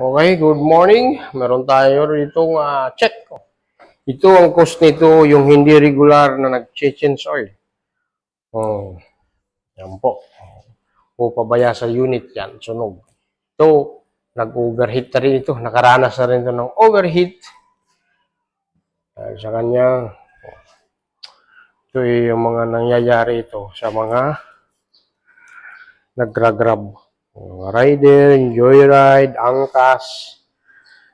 Okay, good morning. Meron tayo rito uh, check. Ito ang cost nito, yung hindi regular na nag-change oil. Oh, yan po. O pabaya sa unit yan, sunog. Ito, nag-overheat na rin ito. Nakaranas na rin ito ng overheat. Dahil sa kanya, ito yung mga nangyayari ito sa mga nagra-grab. Rider, joyride, angkas.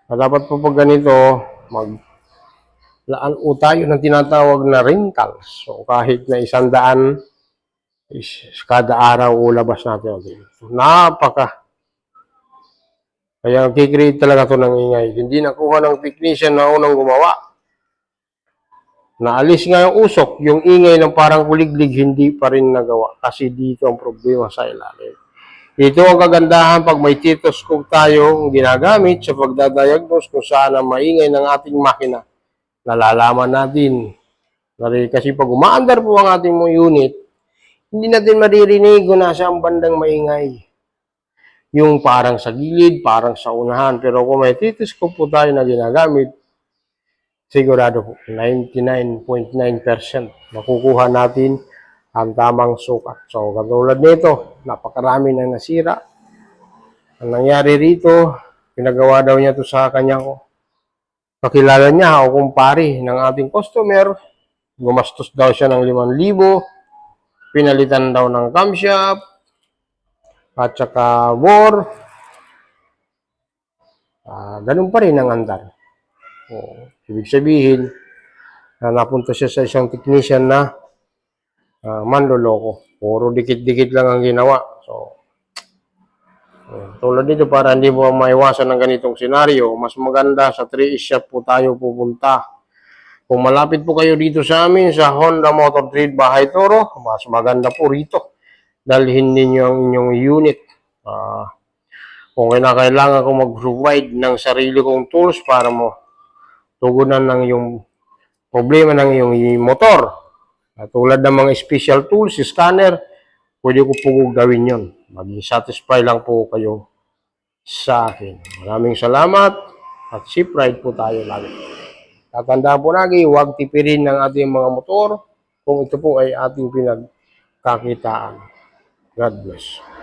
At dapat po pag ganito, mag laan o tayo ng tinatawag na rentals. So kahit na isang daan is kada araw o labas natin. So, napaka kaya kikreate talaga to ng ingay. Hindi nakuha ng technician na unang gumawa. Naalis nga yung usok, yung ingay ng parang kuliglig, hindi pa rin nagawa. Kasi dito ang problema sa ilalim. Ito ang kagandahan pag may stethoscope tayong ginagamit sa pagdadiagnose kung saan ang maingay ng ating makina. Nalalaman natin. Kasi pag umaandar po ang ating unit, hindi natin maririnig kung nasa ang bandang maingay. Yung parang sa gilid, parang sa unahan. Pero kung may stethoscope po tayo na ginagamit, sigurado po, 99.9% makukuha natin ang tamang sukat. So, katulad nito, napakarami na nasira. Ang nangyari rito, pinagawa daw niya to sa kanyang kakilala niya o kumpare ng ating customer. Gumastos daw siya ng 5,000. Pinalitan daw ng camshaft at saka bore. Ah, ganun pa rin ang andar. O, ibig sabihin, na napunta siya sa isang technician na ah, manloloko. Puro dikit-dikit lang ang ginawa. So, uh, tulad dito para hindi mo maiwasan ng ganitong senaryo, mas maganda sa 3 shop po tayo pupunta. Kung malapit po kayo dito sa amin sa Honda Motor Trade Bahay Toro, mas maganda po rito. Dalhin ninyo ang inyong unit. Ah, kung kinakailangan ko mag-provide ng sarili kong tools para mo tugunan ng iyong problema ng iyong motor. At tulad ng mga special tools, scanner, pwede ko po gawin yon. Maging satisfy lang po kayo sa akin. Maraming salamat at ship ride po tayo lagi. Tatandaan po lagi, huwag tipirin ng ating mga motor kung ito po ay ating pinagkakitaan. God bless.